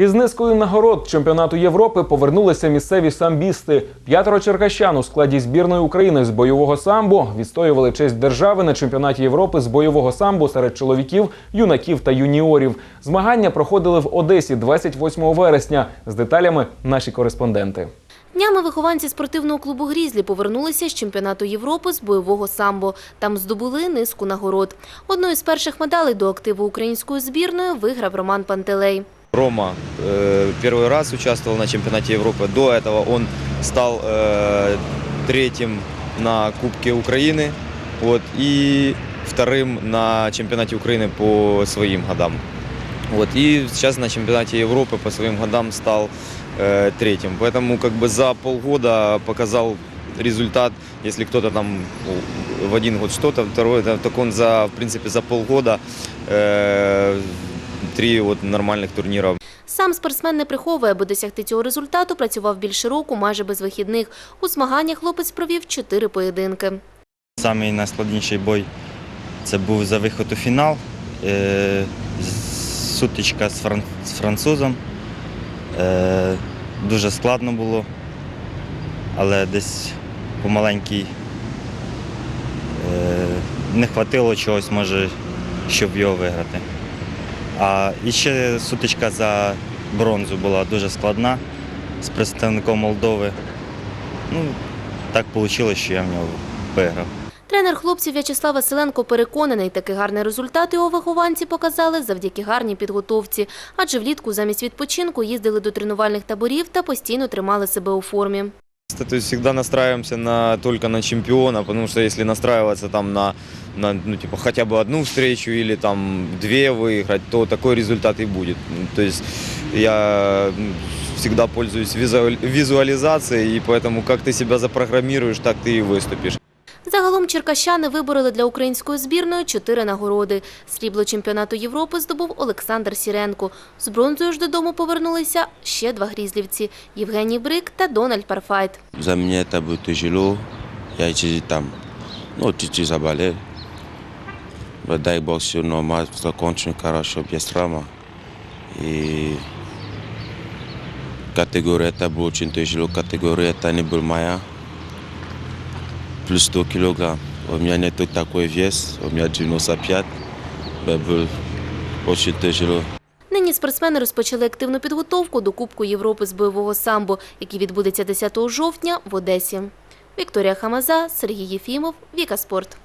Із низкою нагород чемпіонату Європи повернулися місцеві самбісти. П'ятеро черкащан у складі збірної України з бойового самбо відстоювали честь держави на чемпіонаті Європи з бойового самбо серед чоловіків, юнаків та юніорів. Змагання проходили в Одесі 28 вересня. З деталями наші кореспонденти. Днями вихованці спортивного клубу «Грізлі» повернулися з чемпіонату Європи з бойового самбо. Там здобули низку нагород. Одною з перших медалей до активу української збірної виграв Роман Пантелей. Рома э, первый раз участвовал на чемпионате Европы. До этого он стал э, третьим на Кубке Украины вот, и вторым на чемпионате Украины по своим годам. Вот, и сейчас на чемпионате Европы по своим годам стал э, третьим. Поэтому как бы за полгода показал результат, если кто-то там в один год что-то, второй, да, так он за, в принципе, за полгода э, три вот нормальных турнира Сам спортсмен не приховує, аби досягти цього результату працював більше року, майже без вихідних. У змаганнях хлопець провів чотири поєдинки. Самий найскладніший бой це був за виход у фінал. Е, Сутичка з, французом. Е, Дуже складно було, але десь помаленький е, не хватило чогось, може, щоб його виграти. А і ще сутичка за бронзу була дуже складна з представником Молдови. Ну, так вийшло, що я в нього виграв. Тренер хлопців В'ячеслав Василенко переконаний, такий гарний результат його вихованці показали завдяки гарній підготовці. Адже влітку замість відпочинку їздили до тренувальних таборів та постійно тримали себе у формі. То есть всегда настраиваемся на, только на чемпиона, потому что если настраиваться там на, на ну, типа, хотя бы одну встречу или там две выиграть, то такой результат и будет. То есть я всегда пользуюсь визуали- визуализацией, и поэтому как ты себя запрограммируешь, так ты и выступишь. Загалом черкащани вибороли для української збірної чотири нагороди. Срібло чемпіонату Європи здобув Олександр Сіренко. З бронзою ж додому повернулися ще два грізлівці – Євгеній Брик та Дональд Парфайт. За меня это было тяжело. Я чуть там, ну, чуть-чуть заболел. Но дай бог, все нормально, закончим хорошо, без травмы. И категория это было очень тяжело. Категория это не был моя. Плюс 100 килограмм. У меня нет такой вес, у меня 95. Это было очень тяжело. Нині спортсмени розпочали активну підготовку до Кубку Європи з бойового самбо, який відбудеться 10 жовтня в Одесі. Вікторія Хамаза, Сергій Єфімов, Віка Спорт.